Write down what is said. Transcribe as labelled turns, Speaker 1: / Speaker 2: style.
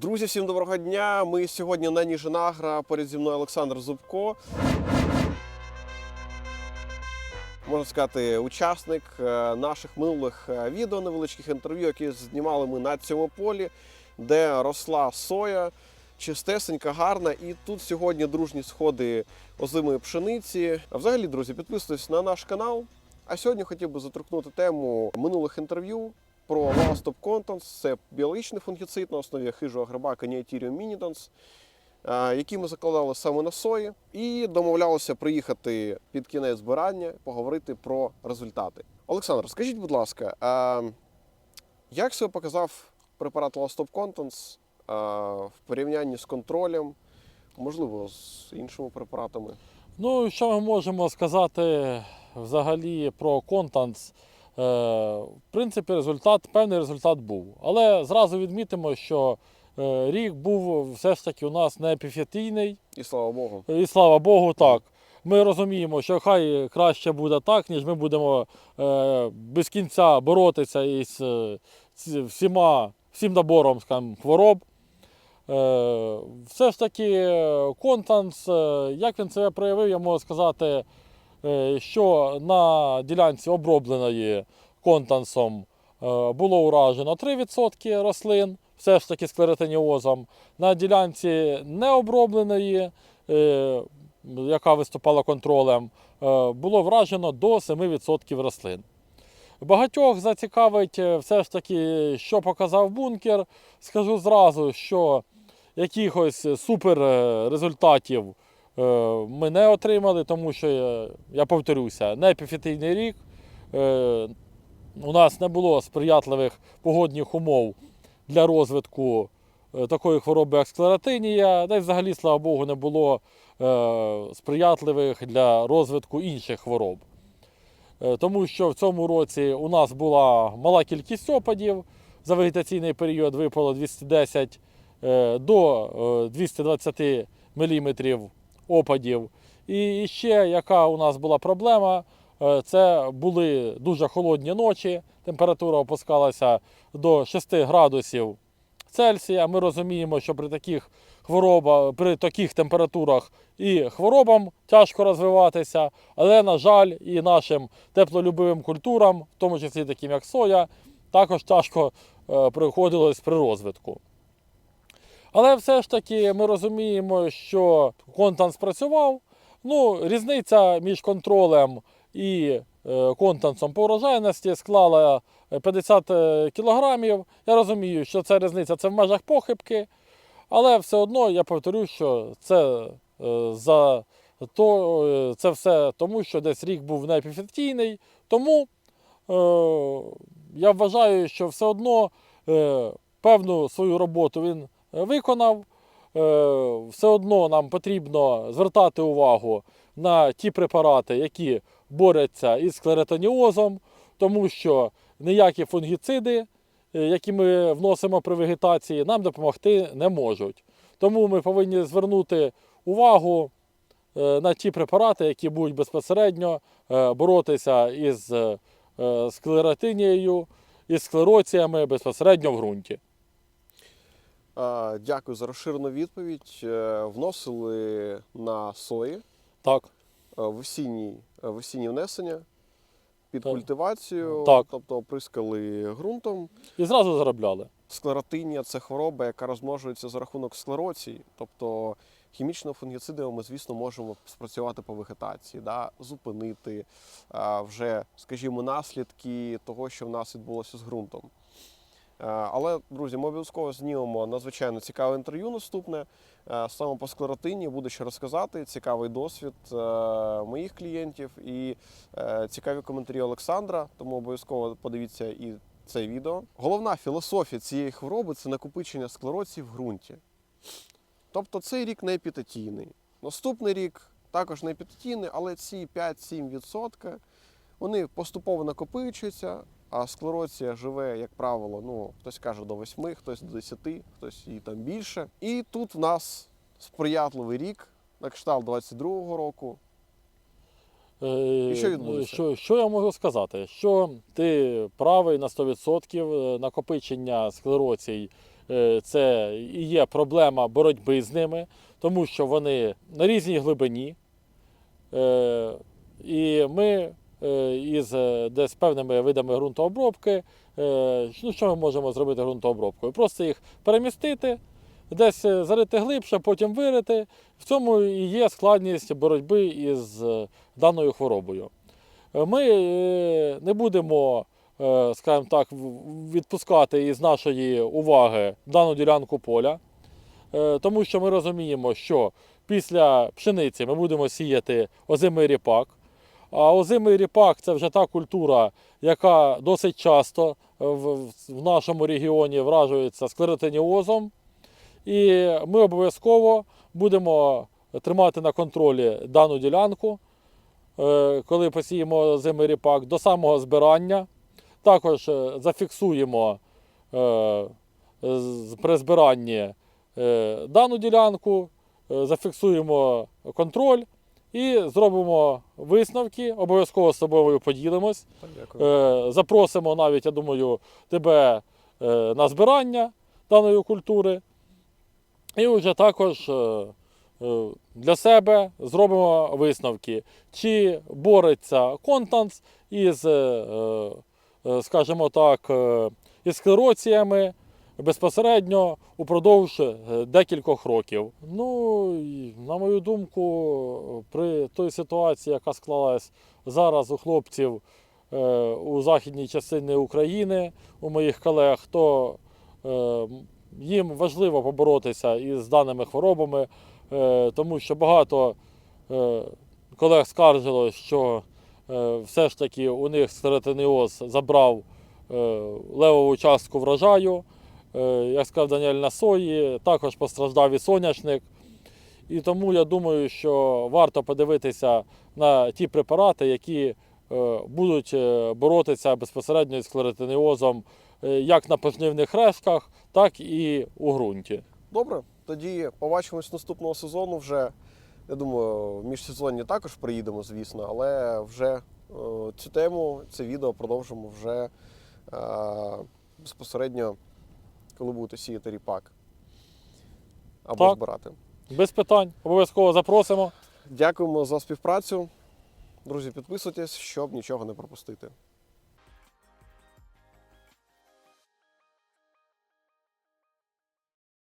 Speaker 1: Друзі, всім доброго дня. Ми сьогодні на Ніжинагра. Поряд зі мною Олександр Зубко. Можна сказати, учасник е, наших минулих е, відео, невеличких інтерв'ю, які знімали ми на цьому полі, де росла соя, чистесенька, гарна. І тут сьогодні дружні сходи озимої пшениці. А взагалі, друзі, підписуйтесь на наш канал. А сьогодні хотів би заторкнути тему минулих інтерв'ю про Top Contents. Це біологічний фунгіцид на основі хижого гриба Caniaterium minidans, який ми закладали саме на сої, і домовлялися приїхати під кінець збирання, поговорити про результати. Олександр, скажіть, будь ласка, як себе показав препарат Contents е, в порівнянні з контролем, можливо, з іншими препаратами?
Speaker 2: Ну, що ми можемо сказати взагалі про контанс? Е, в принципі, результат, певний результат був. Але зразу відмітимо, що е, рік був все ж таки у нас не епіфетійний,
Speaker 1: І слава Богу.
Speaker 2: і слава Богу, так. Ми розуміємо, що хай краще буде так, ніж ми будемо е, без кінця боротися із всіма, всім набором скажімо, хвороб. Все ж таки, контанс, як він себе проявив, я можу сказати, що на ділянці обробленої контансом е, було уражено 3% рослин, все ж таки склеротиніозом. На ділянці необробленої, е, яка виступала контролем, е, було вражено до 7% рослин. Багатьох зацікавить е, все ж таки, що показав бункер. Скажу зразу, що якихось супер е, результатів е, ми не отримали, тому що, е, я повторюся, не епіфітийний рік. Е, У нас не було сприятливих погодних умов для розвитку е, такої хвороби, як склеротинія, та й взагалі, слава Богу, не було е, сприятливих для розвитку інших хвороб. Е, Тому що в цьому році у нас була мала кількість опадів. За вегетаційний період випало 210 е, до е, 220 мм опадів. І ще яка у нас була проблема, е, це були дуже холодні ночі. Температура опускалася до 6 градусів Цельсія. Ми розуміємо, що при таких хворобах, при таких температурах і хворобам тяжко розвиватися, але, на жаль, і нашим теплолюбивим культурам, в тому числі таким як соя, також тяжко е, приходилось при розвитку. Але все ж таки ми розуміємо, що контант спрацював. Ну, різниця між контролем і е, контансом по урожайності склала е, 50 кілограмів. Я розумію, що ця різниця це в межах похибки, але все одно я повторю, що це е, за то, е, це все тому, що десь рік був неепіфетійний. Тому е, я вважаю, що все одно е, певну свою роботу він е, виконав. Е, все одно нам потрібно звертати увагу на ті препарати, які борються із склеротоніозом, тому що ніякі фунгіциди, е, які ми вносимо при вегетації, нам допомогти не можуть. Тому ми повинні звернути увагу е, на ті препарати, які будуть безпосередньо боротися із склеротинією, із склероціями безпосередньо в ґрунті.
Speaker 1: Е, Дякую за розширену відповідь. Е, Вносили на сої.
Speaker 2: Так.
Speaker 1: е, в осінній, е, в осінні внесення під
Speaker 2: Так.
Speaker 1: культивацію,
Speaker 2: Так.
Speaker 1: тобто оприскали ґрунтом.
Speaker 2: І зразу заробляли.
Speaker 1: Склеротинія це хвороба, яка розмножується за рахунок склероції. Тобто хімічними фунгіцидами ми, звісно, можемо спрацювати по вегетації, да, зупинити вже, скажімо, наслідки того, що в нас відбулося з ґрунтом. Е, Але, друзі, ми обов'язково знімемо надзвичайно цікаве інтерв'ю наступне. Е, Саме по склеротині буду ще розказати. Цікавий досвід е, моїх клієнтів і цікаві коментарі Олександра. Тому обов'язково подивіться і це відео. Головна філософія цієї хвороби це накопичення склероції в ґрунті. Тобто цей рік не епітетійний. Наступний рік також не епітетійний, але ці 5-7% вони поступово накопичуються, а склероція живе, як правило, ну, хтось каже до 8, хтось до 10, хтось і там більше. І тут в нас сприятливий рік, на кшталт 22-го року.
Speaker 2: Е,
Speaker 1: І що відбудеться?
Speaker 2: Що, що я можу сказати? Що ти правий на 100% е, накопичення склероцій е, це і є проблема боротьби з ними, тому що вони на різній глибині. І ми із е, десь певними видами ґрунтообробки, е, ну, що ми можемо зробити ґрунтообробкою? Просто їх перемістити, десь е, зарити глибше, потім вирити. В цьому і є складність боротьби із е, даною хворобою. Е, Ми е, не будемо, е, скажімо так, відпускати із нашої уваги дану ділянку поля, е, тому що ми розуміємо, що після пшениці ми будемо сіяти озимий ріпак. А озимий ріпак це вже та культура, яка досить часто в, нашому регіоні вражується склеротиніозом. І ми обов'язково будемо тримати на контролі дану ділянку, е, коли посіємо озимий ріпак до самого збирання. Також е, зафіксуємо е, при збиранні дану ділянку, зафіксуємо контроль і зробимо висновки. Обов'язково з собою поділимось.
Speaker 1: Дякую.
Speaker 2: Е, Запросимо навіть, я думаю, тебе е, на збирання даної культури. І вже також е, для себе зробимо висновки, чи бореться контанс із, скажімо так, із склероціями безпосередньо упродовж е, декількох років. Ну, на мою думку, при той ситуації, яка склалась зараз у хлопців е, у західній частині України, у моїх колег, то е, їм важливо поборотися із даними хворобами, тому що багато колег скаржилось, що все ж таки у них стеретиніоз забрав левову частку врожаю. Е, Як сказав Даніель на сої, також постраждав і соняшник. І тому я думаю, що варто подивитися на ті препарати, які е, будуть е, боротися безпосередньо із склеротиніозом е, як на пожнивних рештках, так і у ґрунті.
Speaker 1: Добре, тоді побачимось наступного сезону вже. Я думаю, в міжсезонні також приїдемо, звісно, але вже цю тему, це відео продовжимо вже безпосередньо, коли будете сіяти ріпак або
Speaker 2: Так.
Speaker 1: збирати.
Speaker 2: Без питань, обов'язково запросимо.
Speaker 1: Дякуємо за співпрацю. Друзі, підписуйтесь, щоб нічого не пропустити.